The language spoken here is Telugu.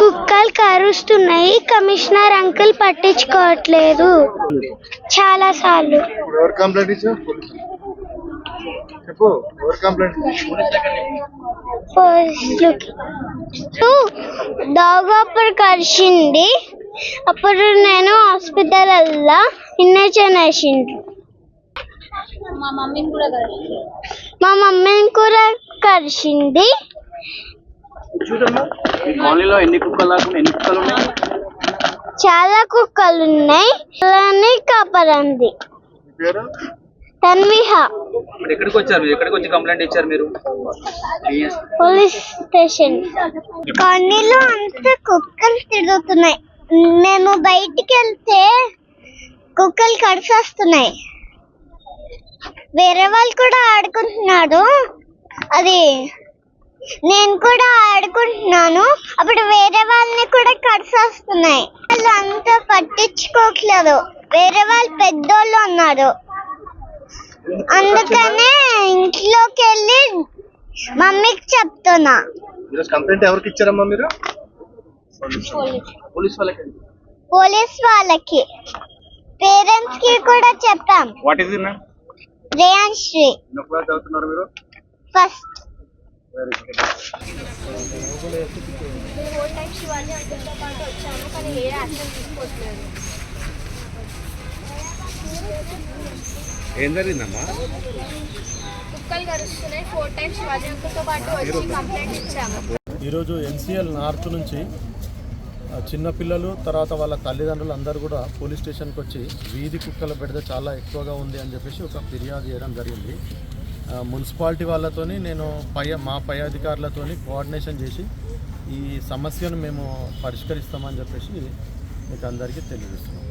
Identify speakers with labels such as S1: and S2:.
S1: కుక్కలు కరుస్తున్నాయి కమిషనర్ అంకుల్ పట్టించుకోవట్లేదు. చాలా సార్లు.
S2: చెప్పు ఎవరు కంప్లైంట్
S1: అప్పుడు కరిచింది. అప్పుడు నేను హాస్పిటల్ వెళ్ళా ఇంజక్షన్ వేసిండ్రు
S3: మా మమ్మీని కూడా కలిసి
S1: మా
S4: కాలనీలో ఎన్ని కుక్కలు ఎన్ని కుక్కలు ఉన్నాయి
S1: చాలా కుక్కలు ఉన్నాయి అలానే కాపరంది
S2: పేరు?
S1: తన్విహ.
S5: ఎక్కడికి వచ్చారు మీరు? ఎక్కడికి వచ్చి కంప్లైంట్ ఇచ్చారు మీరు?
S1: Police station. కాలనీలో అంతా కుక్కలు తిరుగుతున్నాయి. మేము బయటికి వెళ్తే కుక్కలు కడిసేస్తున్నాయి. వేరే వాళ్ళు కూడా ఆడుకుంటున్నారు. అది నేను కూడా ఆడుకుంటున్నాను. అప్పుడు వేరే వాళ్ళని కూడా కడిసేస్తున్నాయి వాళ్ళు అంతా పట్టించుకోవట్లేదు వేరే వాళ్ళు పెద్దోళ్ళు ఉన్నారు. అందుకనే ఇంట్లోకి వెళ్ళి మమ్మీకి చెప్తున్నా.
S2: కంప్లైంట్ ఎవరికి ఇచ్చారమ్మా మీరు?
S4: పోలీస్ వాళ్ళకి.
S1: పోలీస్ వాళ్ళకి. పేరెంట్స్కి కూడా చెప్పాం.
S4: What is ma'am
S1: Reyanshri
S3: Shivaji అంకుల్తో పాటు కానీ ఏ యాక్షన్ తీసుకోవట్లేదు
S5: ఏం జరిగిందమ్మా?
S3: కుక్కలు కరుస్తున్నాయి. ఫోర్ టైమ్స్ శివాజీ అంకుల్తో పాటు వచ్చి కంప్లైంట్ ఇచ్చాము.
S6: ఈరోజు ఎన్సిఎల్ నార్త్ నుంచి ఆ, చిన్నపిల్లలు తర్వాత వాళ్ళ తల్లిదండ్రులు అందరూ కూడా పోలీస్ స్టేషన్కి వచ్చి వీధి కుక్కల బెడద చాలా ఎక్కువగా ఉంది అని చెప్పేసి ఒక ఫిర్యాదు చేయడం జరిగింది. మున్సిపాలిటీ వాళ్ళతోని నేను పై మా పై అధికారులతోని కోఆర్డినేషన్ చేసి ఈ సమస్యను మేము పరిష్కరిస్తామని చెప్పేసి మీకు అందరికీ తెలియజేస్తున్నాం.